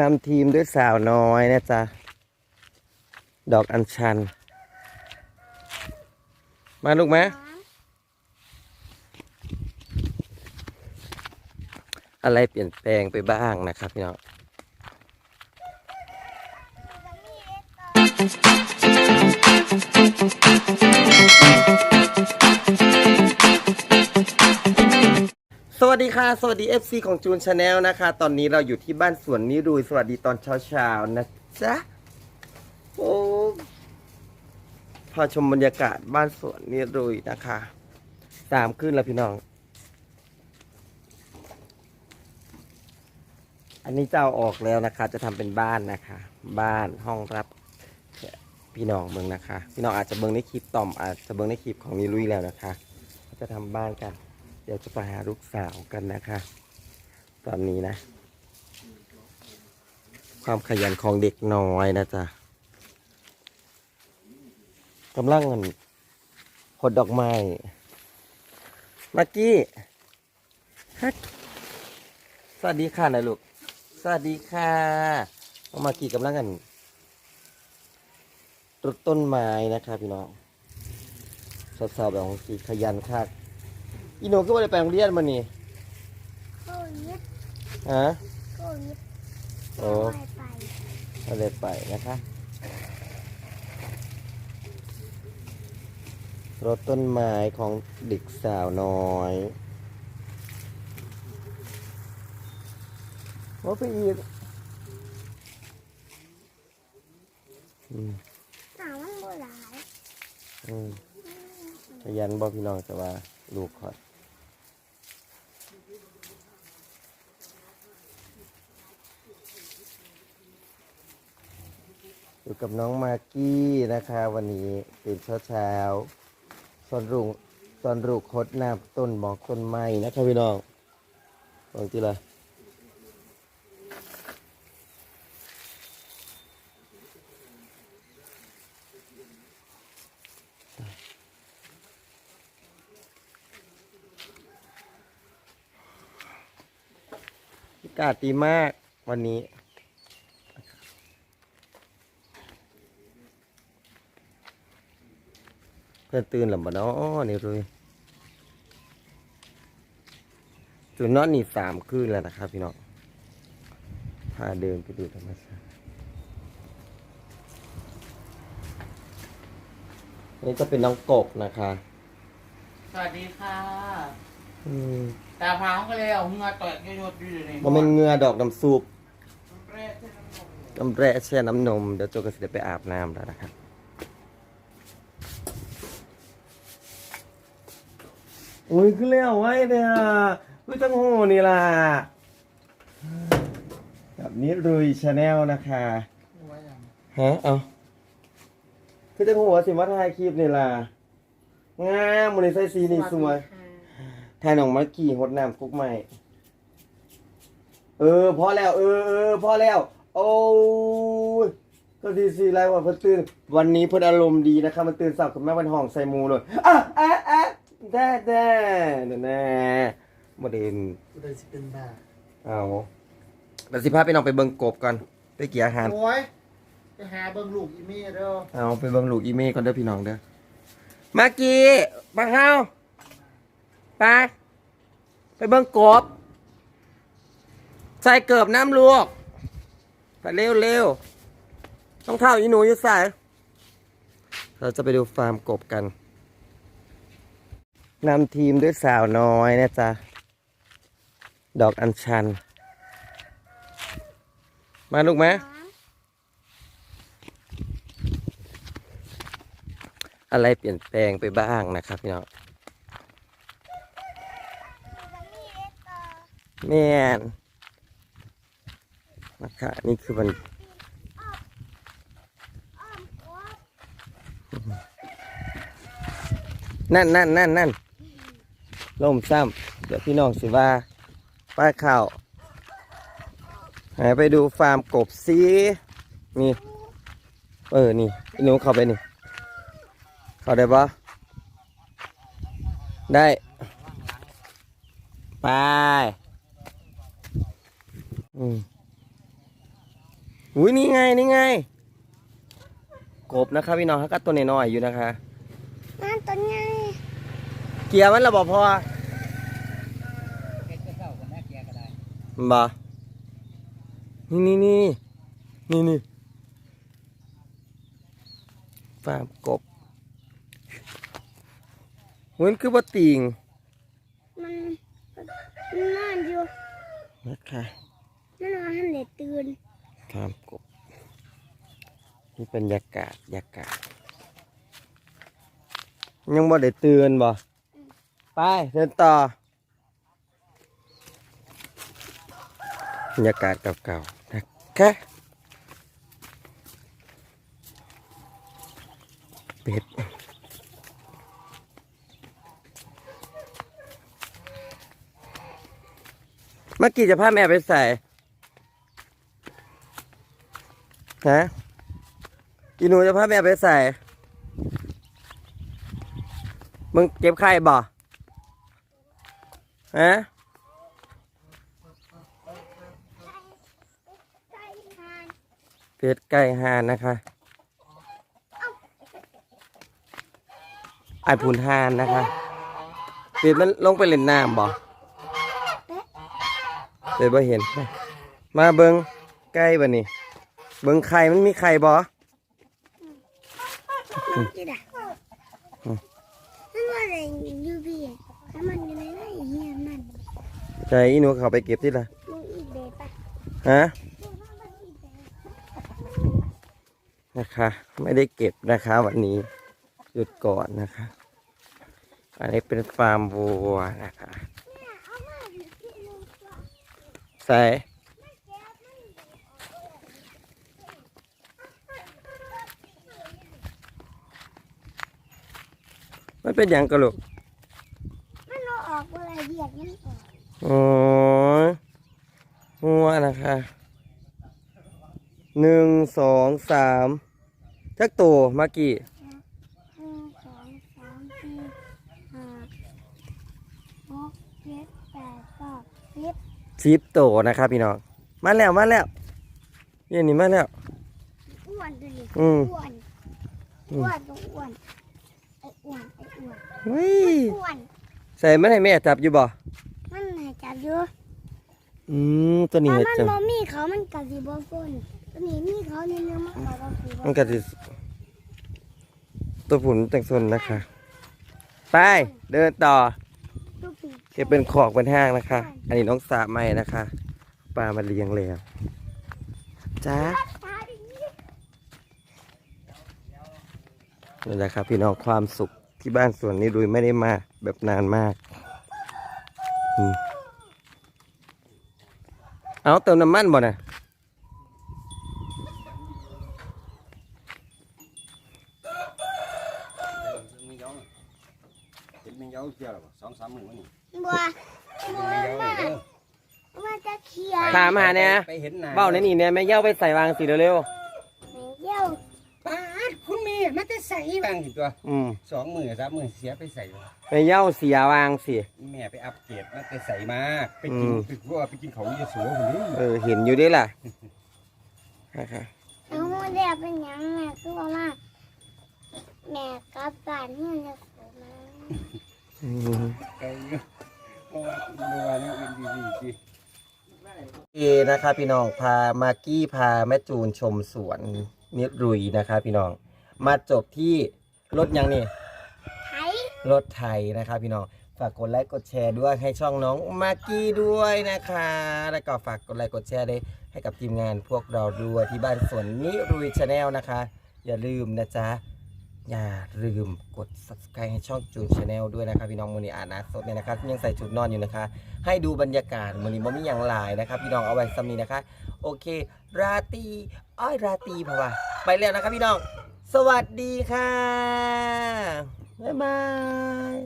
นำทีมด้วยสาวน้อยนะจ๊ะ ดอกอัญชัน มาลูกไหมอะไรเปลี่ยนแปลงไปบ้างนะครับพี่น้องส วัสดีค่ะ สวัสดี FC ของจูนชาแนลนะคะ ตอนนี้เราอยู่ที่บ้านสวนนิรุยสวัสดีตอนเช้าๆนะจ๊ะโอ้พาชมบรรยากาศบ้านสวนนิรุยนะคะสามขึ้นแล้วพี่น้อง อันนี้เจ้าออกแล้วนะคะ จะทำเป็นบ้านนะคะ บ้านห้องรับพี่น้องเมืองนะคะ พี่น้องอาจจะเบิ่งในคลิปต่อมอาจจะเบิ่งในคลิปของนิรุยแล้วนะคะ จะทำบ้านกัน เดี๋ยวจะไปหาลูกสาวกันนะคะ ตอนนี้นะ ความขยันของเด็กน้อยนะจ๊ะกำลังเงินหดดอกไม้มากกี้ฮักสวัสดีค่ะนะลูก สวัสดีค่ะมากี้กำลังกันรดต้นไม้นะคะพี่น้องสาวๆแบบของสีขยันค่ะ อีโนก็ไม่ได้ไปโรงเรียนมานี่โควิดฮะโควิดโอ้ไปไปไม่ได้ไปนะคะ รถต้นไม้ของเด็กสาวน้อยว่าไปอีกอืมหนามันโบราณอืมขยันบอกพี่น้องแต่ว่า ลูกขอดอยู่กับน้องมากกี้นะคะ วันนี้ตื่นเช้าเช้าๆสอนรุงสอนรุ่งคดน้ำต้นหมอกต้นไม้นะคะพี่น้องบางทีละ กาศดีมากวันนี้ เพื่อนตื่นหรือบ่เนาะนี่เลยจุดนอนนี่สามคืนแล้วนะครับพี่น้องพาเดินไปดูธรรมชาตินี่จะเป็นน้องกบนะคะ สวัสดีค่ะ อืมตาพาเขาก็เลยเอาเหงือตอดยศอยู่ในมันเป็นเหงือดอกน้ำซุปแรกที่น้ำนมน้ำแร่แช่น้ำนม เดี๋ยวโจก็จะไปอาบน้ำแล้วนะครับอุ้ยขึ้นแล้วไว้เนี่ยอุ้ยตั้งหูนี่ล่ะ แบบนี้รุยชาแนลนะคะไว้ยังฮะเอาคือตั้งหัวสิมาถ่ายคลิปนี่ล่ะงามมันใส่สีนี่สวย ถ่ายน้องมากี่หดน้ำกุ๊กใหม่ เออพอแล้ว เออเออพอแล้ว โอ้ยก็ดีสิไรวันเพิ่นตื่น วันนี้เพิ่นอารมณ์ดีนะคะมันตื่นสาวกับแม่วันห้องใส่หมูเลยอะอะอะแด่แด่แน่โมเดนกูเลยสิเป็นบ้าเอาเดี๋ยวสิพาไปน้องไปเบิ่งกบก่อนไปเกี่ยอาหาร โอ้ยไปหาเบิ่งลูกอีเมลเด้อเอาไปเบิ่งลูกอีเมก่อนเด้อพี่น้องเด้อ มากี้บังเฮา ไป ไปเบิ่งกบ ใส่เกิบน้ำลวก ไปเร็วเร็วต้องเท่าอีหนูอยู่ใส่เราจะไปดูฟาร์มกบกันนำทีมด้วยสาวน้อยนะจ๊ะ ดอกอัญชัน มาลูกไหมอะไรเปลี่ยนแปลงไปบ้างนะครับพี่น้อง แม่นนะคะนี่คือมันนั่นนั่นนั่นนั่นล่มซ้ำเดี๋ยวพี่น้องสิว่าป้าข่าวหายไปดูฟาร์มกบซีนี่ เออ นี่อีหนูเข้าไปนี่ เข้าได้ปะได้ ไป อืมอุ้ยนี่ไงนี่ไง กบนะคะพี่น้องเขาก็ตัวน้อยๆอยู่นะคะนั่นตัวใหญ่เกียร์มันระบอกพอบ่นี่นี่นี่นี่นี่ฟาร์มกบเหมือนคือบ่ติงมันมันนอนอยู่นะคะ มันนอนหันเด็ดตื่นฟาร์มกบนี่เป็นยากาศยากาศ ยังบ่ได้เตื่นบ่ ไปเดินต่อบรรยากาศเก่าๆนะคะเป็ดเมื่อกี้จะพาแม่ไปใส่ ฮะอีหนูจะพาแม่ไปใส่ มึงเจ็บไข้บ่ฮะเป็ดไก่ห่านนะคะไอพูนห่านนะคะเป็ดมันลงไปเล่นน้ำบ่เป็ดบ่เห็น มาเบิงไก่บ่นี่ เบิงไข่มันมีไข่บ่มันกินอะมันว่าอะไรอยู่พี่ถ้ามันอยู่ในไรเฮียมันใจอีหนูเขาไปเก็บที่ละมึงอีเดปะฮะนะคะ ไม่ได้เก็บนะคะ วันนี้หยุดก่อนนะคะ อันนี้เป็นฟาร์มวัวนะคะใส่ แก้มัน มันเป็นอย่างกระโหลกมันเอาออกอะไรเดียกมันออกอ๋องัวนะคะหนึ่งสองสามจักตัวมากี่หนึ่งสองสามสี่ห้าหกเจ็ดแปดเก้าสิบสิบตัวนะคะพี่น้องมาแล้วมาแล้วเย็นนี่มาแล้วอ้วนตัวนี้อืมอ้วนอืมอ้วนต้องอ้วนไอ้อ้วนไอ้อ้วนเฮ้ยอ้วนใส่มันให้แม่จับอยู่บ่มันไหนจับอยู่อืมตัวนี้ถ้าเห็ดมันจังบ่มีเขามันกัดสีบ่ฝนตัวนี้มีเขานี่นึงมันกัดบ่สีบ่มันก็สิตัวผุนแต่งสนนะคะ ไปเดินต่อ ตัวปีกเก็บเป็นขอกเป็นห้างนะคะ อันนี้น้องสาใหม่นะคะ ปลามาเลี้ยงแล้วจ้า ตายอย่างนี้ นี่แหละครับพี่น้องความสุขที่บ้านสวนนี้ดุยไม่ได้มาแบบนานมากอืมเอาเติมน้ำมันบ่นะไม่ย้อมเห็นไม่ย้อมเกี่ยวหรอสองสามหมื่นวะนี่บัวบัวไม่ย้อมมาเลยมันจะเขียวถามหาเนี่ยไปเห็นนาเบ้าในนี่เนี่ยแม่เย่าไปใส่วางสิเร็วแม่เยี่ยวป้าด คุณแม่มาแต่ใส่บางสิตัวๆอืมสองหมื่นสามหมื่นเสียไปใส่วะแม่เย่าเสียวางสิ แม่ไปอัปเกรดมาแต่ใส่มาไปกินอืมไปว่าไปกินเขาจะสัวคนนี้เออเห็นอยู่ด้วยล่ะนะคะเอาหัวเดียวเป็นหยังแม่คือว่ามาแม่กลับบ้านเฮียจะโผล่มาอืมไอ้เนาะเพราะว่าเมื่อวานนี้เป็นดีดีดีเอนะคะพี่น้องพามากกี้พาแม่จูนชมสวนนิรุยนะคะ พี่น้อง มาจบที่รถยังนี่ไถรถไทยนะคะพี่น้องฝากกดไลค์กดแชร์ด้วยให้ช่องน้องมากกี้ด้วยนะคะ แล้วก็ฝากกดไลค์กดแชร์ด้วยให้กับทีมงานพวกเราด้วยที่บ้านสวนนิรุยชาแนลนะคะ อย่าลืมนะจ๊ะ อย่าลืมกด subscribe ให้ช่องจูนชาแนลด้วยนะคะพี่น้องมือนี้อ่านอาสดเนี่ยนะคะยังใส่ชุดนอนอยู่นะคะ ให้ดูบรรยากาศมือนี้บ่มีอย่างหลายนะคะพี่น้องเอาไว้ซ้ำนี้นะคะ โอเค ราตรีอ้อยราตรีเพราะว่าไปแล้วนะคะพี่น้อง สวัสดีค่ะ บ๊ายบาย